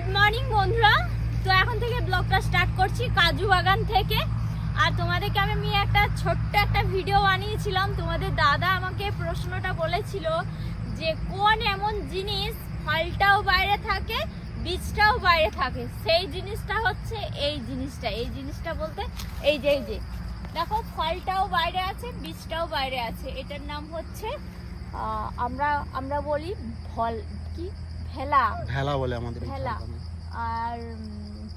Good morning বন্ধুরা। তো এখন থেকে ব্লগটা স্টার্ট করছি কাজু বাগান থেকে। আর তোমাদেরকে আমি একটা ছোট্ট একটা ভিডিও বানিয়েছিলাম। তোমাদের দাদা আমাকে প্রশ্নটা বলেছিল যে, কোন এমন জিনিস ফলটাও বাইরে থাকে, বীজটাও বাইরে থাকে? সেই জিনিসটা হচ্ছে এই জিনিসটা। এই জিনিসটা বলতে এই যে এই যে। দেখো, ফলটাও বাইরে আছে, বীজটাও বাইরে আছে। এটার নাম হচ্ছে আমরা আমরা বলি ফল, কি? ভেলা ভেলা বলে আমাদের ভেলা। আর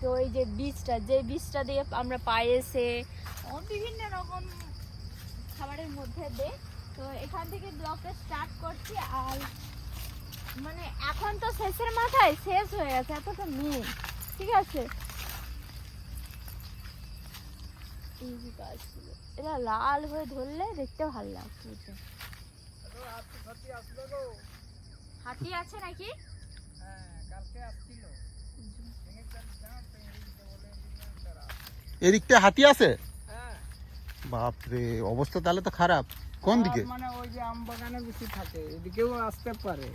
তো এই যে বীজটা যে বীজটা দিয়ে আমরা পায়েসে বিভিন্ন রকম খাবারের মধ্যে দে তো এখান থেকে ব্লগটা স্টার্ট করছি। আর মানে এখন তো শেষের মাথায় শেষ হয়ে গেছে এতটা নেই। ঠিক আছে? এরা লাল হয়ে ধরলে দেখতে ভালো লাগছে। হাতি আছে নাকি? এদিকটা হাতি আছে? বাপরে অবস্থা তাহলে তো খারাপ। কোন দিকে? মানে ওই যে আম বাগানে বেশি থাকে এদিকেও আসতে পারে।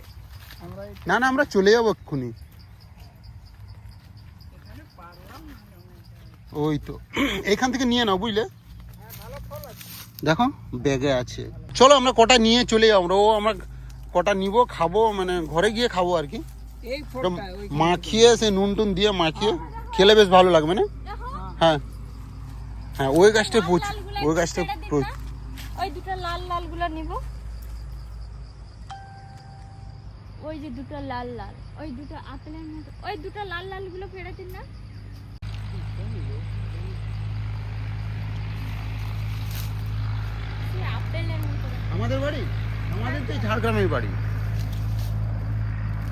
আমরা না না আমরা চলে যাব এক্ষুনি। ওই তো। এখান থেকে নিয়ে নাও বুঝলে? হ্যাঁ দেখো ব্যাগে আছে। চলো আমরা কটা নিয়ে চলে যাব। আমরা ও আমরা কটা নিব খাব মানে ঘরে গিয়ে খাব আর কি। মাখিয়ে সে নুন টুন দিয়ে মাখিয়ে খেলে বেশ ভালো লাগবে না? হ্যাঁ। হ্যাঁ ওই গাছটা প্রচুর ওই গাছটা প্রচুর। ওই দুটো লাল লালগুলো নিব। ওই যে দুটো লাল লাল ওই দুটো আপেলের মতো ওই দুটো লাল লালগুলো ফেলে দিন না। আমাদের বাড়ি? আমাদের তো এই ঝাড়গ্রামের বাড়ি।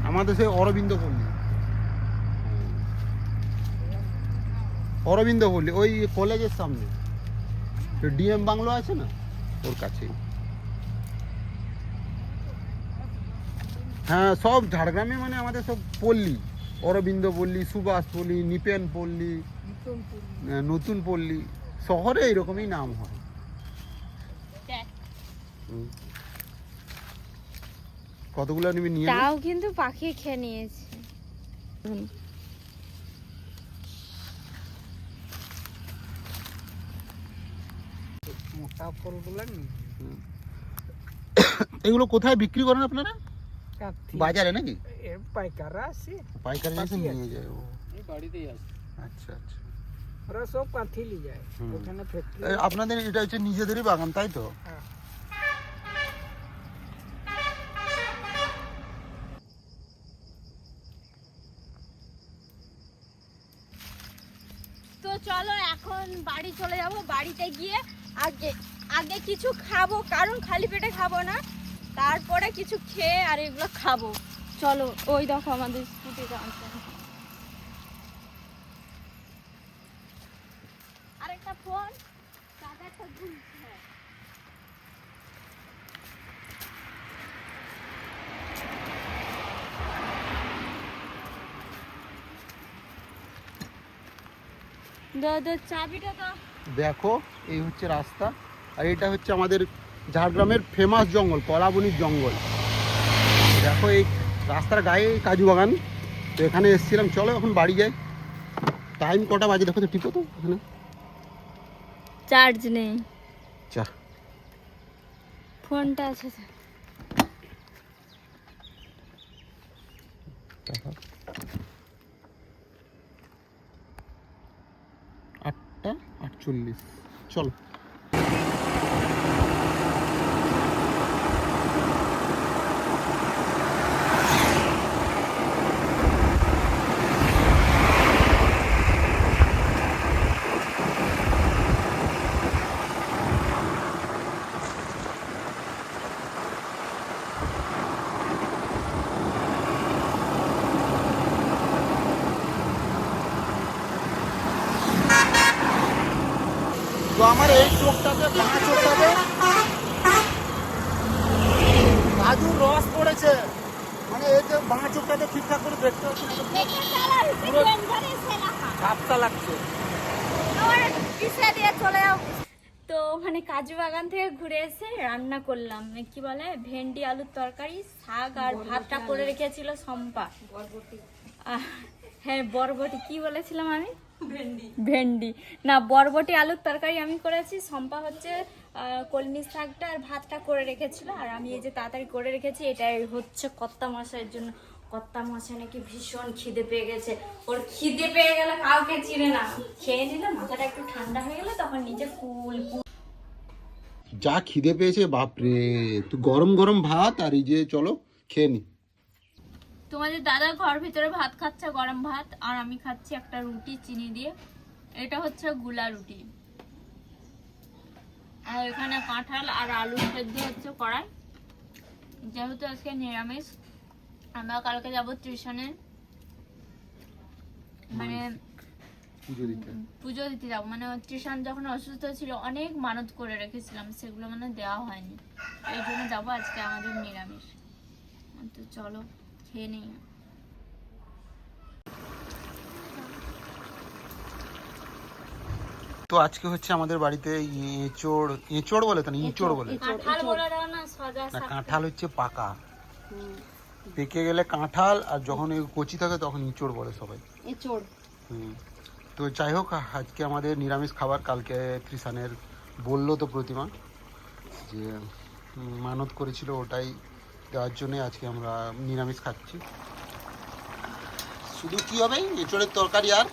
আমাদের সেই অরবিন্দ পল্লী। অরবিন্দ পল্লী ওই কলেজের সামনে। ডিএম বাংলো আছে না? ওর কাছেই হ্যাঁ সব ঝাড়গ্রামে মানে আমাদের সব পল্লী। অরবিন্দ পল্লী সুভাষ পল্লী নিপেন পল্লী নতুন পল্লী। শহরে এইরকমই নাম হয়। হুম। কতগুলো নিবি নিয়ে তাও কিন্তু পাখি খেয়ে নিয়েছে। মোটা ফলগুলো এগুলো কোথায় বিক্রি করেন আপনারা? বাজারে নাকি? পাইকাররা আছে। পাইকারি এসে নিয়ে যায় ও। বাড়িতেই আছে। আচ্ছা আচ্ছা। ওরা সব কাঠি নিয়ে যায়। ওখানে ফ্যাক্টরি আপনাদের এটা হচ্ছে নিজেদেরই বাগান তাই তো? হ্যাঁ। তো চলো এখন বাড়ি চলে যাব, বাড়িতে গিয়ে আগে আগে কিছু খাব, কারণ খালি পেটে খাব না। তারপরে কিছু খেয়ে আর এগুলো খাব। চলো, ওই দেখো আমাদের স্কুটি চাবিটা তো দেখো এই হচ্ছে রাস্তা। আর এটা হচ্ছে আমাদের ঝাড়গ্রামের ফেমাস জঙ্গল কলাবনির জঙ্গল। দেখো এই রাস্তার গায়ে কাজু বাগান। তো এখানে এসেছিলাম চলো এখন বাড়ি যাই। টাইম কটা বাজে দেখো তো টিপো তো এখানে? চার্জ নেই। চা ফোনটা আছে। আটটা চলো তো আমার এই কাজুর রস পড়েছে। মানে এই যে বাঁ চোখটাতে ঠিকঠাক করে দেখতে পুরো ঝাপসা লাগছে। তো মানে কাজু বাগান থেকে ঘুরে এসে রান্না করলাম। কি বলে? ভেন্ডি আলুর তরকারি শাক আর ভাতটা করে রেখেছিল সম্পা হ্যাঁ বরবটি। কি বলেছিলাম আমি? ভেন্ডি। ভেন্ডি। না বরবটি আলুর তরকারি আমি করেছি। সম্পা হচ্ছে কলমি শাকটা আর ভাতটা করে রেখেছিল। আর আমি এই যে তাড়াতাড়ি করে রেখেছি এটাই হচ্ছে কত্তা মশাইয়ের জন্য। কত্তা মশাই নাকি ভীষণ খিদে পেয়ে গেছে। ওর খিদে পেয়ে গেলে কাউকে চিনে না। খেয়ে নিলে মাথাটা একটু ঠান্ডা হয়ে গেলে তখন নিজে কুল কুল যা খিদে পেয়েছে বাপরে। তুই গরম গরম ভাত আর এই যে চলো খেয়ে নি। তোমাদের দাদা ঘর ভিতরে ভাত খাচ্ছে গরম ভাত আর আমি খাচ্ছি একটা রুটি চিনি দিয়ে। এটা হচ্ছে গুলা রুটি। আর এখানে কাঁঠাল আর আলু সেদ্ধ হচ্ছে কড়াই। যেহেতু আজকে নিরামিষ আমরা কালকে যাব টিউশনে। মানে পুজো দিতে যাব। মানে টিউশন যখন অসুস্থ ছিল অনেক মানত করে রেখেছিলাম সেগুলো মানে দেওয়া হয়নি। এই জন্য যাব আজকে আমাদের নিরামিষ। তো চলো। খেয়ে নেই। তো আজকে হচ্ছে আমাদের বাড়িতে এঁচড় এঁচড় বলে তো না? ইঁচড় বলে। কাঁঠাল হচ্ছে পাকা। পেকে গেলে কাঁঠাল আর যখন কচি থাকে তখন ইঁচড় বলে সবাই। হুম। তো যাই হোক আজকে আমাদের নিরামিষ খাবার কালকে কৃষানের বলল তো প্রতিমা যে মানত করেছিল ওটাই দেওয়ার জন্যে আজকে আমরা নিরামিষ খাচ্ছি। শুধু কি হবে? এঁচড়ের তরকারি আর?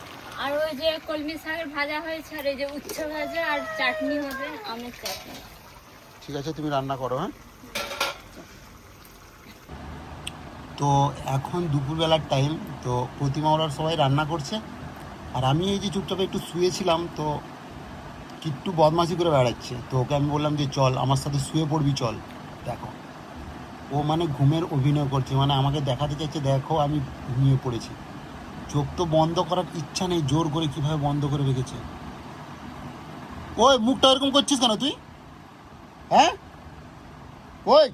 আর ওই যে কলমি শাকের ভাজা হয়েছে আর এই যে উচ্ছে ভাজা আর চাটনি হবে আমের চাটনি। ঠিক আছে তুমি রান্না করো হ্যাঁ? তো এখন দুপুরবেলার টাইম তো প্রতিমা ওরা সবাই রান্না করছে। আর আমি এই যে চুপচাপ একটু শুয়েছিলাম তো কিট্টু বদমাশি করে বেড়াচ্ছে। তো ওকে আমি বললাম যে চল আমার সাথে শুয়ে পড়বি চল। দেখো ও মানে ঘুমের অভিনয় করছে মানে আমাকে দেখাতে চাইছে দেখো আমি ঘুমিয়ে পড়েছি। চোখ তো বন্ধ করার ইচ্ছা নেই জোর করে কীভাবে বন্ধ করে রেখেছে? ওই মুখটা এরকম করছিস কেন তুই? হ্যাঁ? ওই!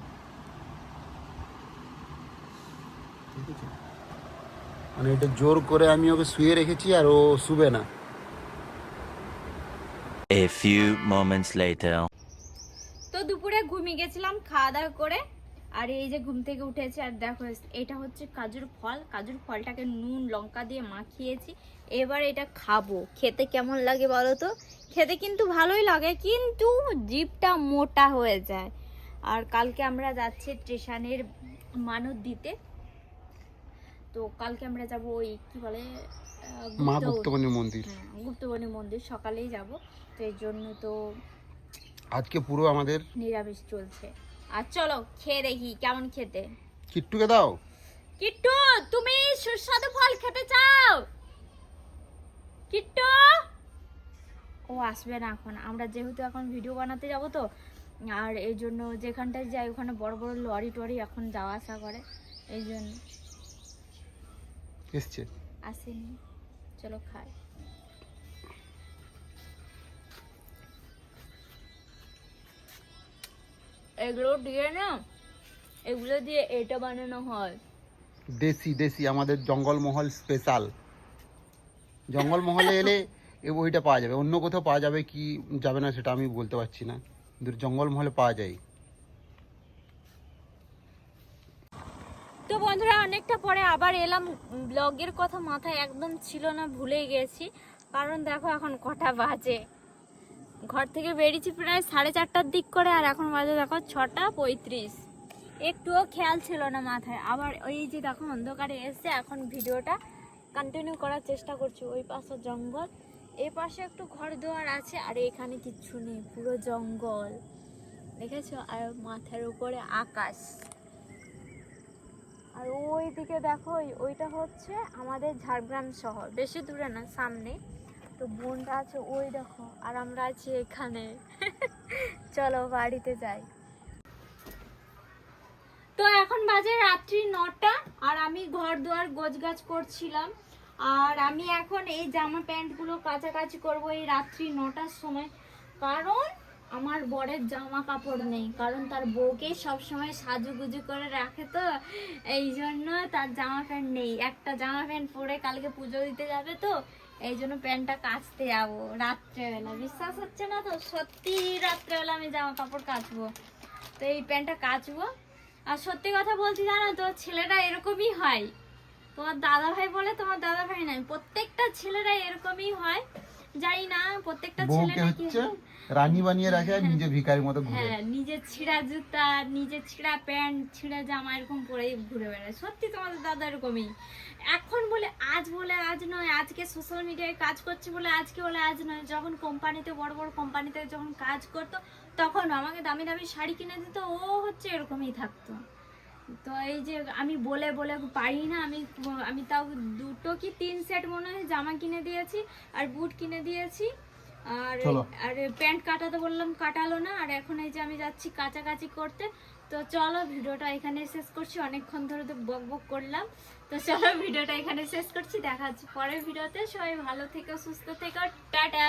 মানে এটা জোর করে আমি ওকে শুয়ে রেখেছি আর ও শুবে না। A few moments later. তো দুপুরে ঘুমিয়ে গেছিলাম খাওয়া দাওয়া করে আর এই যে ঘুম থেকে উঠেছে আর দেখো এটা হচ্ছে কাজুর ফল। কাজুর ফলটাকে নুন লঙ্কা দিয়ে মাখিয়েছি। এবার এটা খাব। খেতে কেমন লাগে বলো তো? খেতে কিন্তু ভালোই লাগে কিন্তু জিভটা মোটা হয়ে যায়। আর কালকে আমরা যাচ্ছি স্টেশনের মানত দিতে তো কালকে আমরা যাব ওই কি বলে মা মন্দির। হ্যাঁ, গুপ্তবনী মন্দির সকালেই যাব। তো এই জন্য তো আজকে পুরো আমাদের নিরামিষ চলছে। আর চলো খেয়ে দেখি কেমন খেতে। কিট্টুকে দাও। কিট্টু তুমি সুস্বাদু ফল খেতে চাও? কিট্টু? ও আসবে না এখন। আমরা যেহেতু এখন ভিডিও বানাতে যাব তো আর এই জন্য যেখানটায় যাই ওখানে বড় বড় লরি টরি এখন যাওয়া আসা করে। এই জন্য। এসছে। আসেনি। চলো খাই। এগুলো দিয়ে না এগুলো দিয়ে এটা বানানো হয়। দেশি দেশি আমাদের জঙ্গলমহল স্পেশাল জঙ্গলমহলে এলে এ বইটা পাওয়া যাবে। অন্য কোথাও পাওয়া যাবে কি যাবে না সেটা আমি বলতে পারছি না। কিন্তু জঙ্গলমহলে পাওয়া যায়। তো বন্ধুরা অনেকটা পরে আবার এলাম। ব্লগের কথা মাথায় একদম ছিল না ভুলে গেছি। কারণ দেখো এখন কটা বাজে। ঘর থেকে বেরিয়েছি প্রায় সাড়ে চারটার দিক করে, আর এখন বাজে দেখো ছটা পঁয়ত্রিশ। একটুও খেয়াল ছিল না মাথায়। আবার ওই যে দেখো অন্ধকারে এসে এখন ভিডিওটা কন্টিনিউ করার চেষ্টা করছি। ওই পাশে জঙ্গল এই পাশে একটু ঘর দুয়ার আছে, আর এখানে কিচ্ছু নেই, পুরো জঙ্গল। দেখেছ? আর মাথার উপরে আকাশ। আর ওই দিকে দেখো ওইটা হচ্ছে আমাদের ঝাড়গ্রাম শহর। বেশি দূরে না, সামনে। তো বোনটা আছে ওই দেখো, আর আমরা আছি এখানে। চলো বাড়িতে যাই। তো এখন বাজে রাত্রি নটা, আর আমি ঘর দুয়ার গোছগাছ করছিলাম। আর আমি এখন এই জামা প্যান্টগুলো কাছাকাছি করব এই রাত্রি নটার সময়। কারণ আমার বরের জামা কাপড় নেই, কারণ তার বউকে সবসময় সাজুগুজু করে রাখে তো, এই জন্য তার জামা প্যান্ট নেই। একটা জামা প্যান্ট পরে কালকে পুজো দিতে যাবে তো এই জন্য প্যান্টটা কাচতে যাব, রাত্রেবেলা। বিশ্বাস হচ্ছে না তো? সত্যি রাত্রেবেলা আমি জামা কাপড় কাচবো। তো এই প্যান্টটা কাচবো। আর সত্যি কথা বলছি জানো তো, ছেলেরা এরকমই হয়। তোমার দাদা ভাই বলে, তোমার দাদা ভাই না হ্যাঁ প্রত্যেকটা ছেলেরা এরকমই হয়। জানি না প্রত্যেকটা ছেলে বউকে নাকি হচ্ছে রানী বানিয়ে রাখে আর নিজে ভিখারির মতো ঘুরে। হ্যাঁ নিজের ছিঁড়া জুতা নিজের ছিঁড়া প্যান্ট ছিঁড়া জামা এরকম পরেই ঘুরে বেড়ায়। সত্যি তোমাদের দাদা এরকমই। এখন বলে আজ বলে আজ নয় আজকে সোশ্যাল মিডিয়ায় কাজ করছে বলে আজকে বলে আজ নয়। যখন কোম্পানিতে বড় বড় কোম্পানিতে যখন কাজ করতো তখন আমাকে দামি দামি শাড়ি কিনে দিত ও হচ্ছে এরকমই থাকতো। তো এই যে আমি বলে বলে পারি না আমি আমি তাও দুটো কি তিন সেট মনে হয় জামা কিনে দিয়েছি আর বুট কিনে দিয়েছি। আর আর প্যান্ট কাটাতে বললাম কাটালো না আর এখন এই যে আমি যাচ্ছি কাচাকাচি করতে। তো চলো ভিডিওটা এখানে শেষ করছি অনেকক্ষণ ধরে তো বক বক করলাম। তো চলো ভিডিওটা এখানে শেষ করছি দেখা হচ্ছে পরের ভিডিওতে। সবাই ভালো থেকো সুস্থ থেকো টাটা।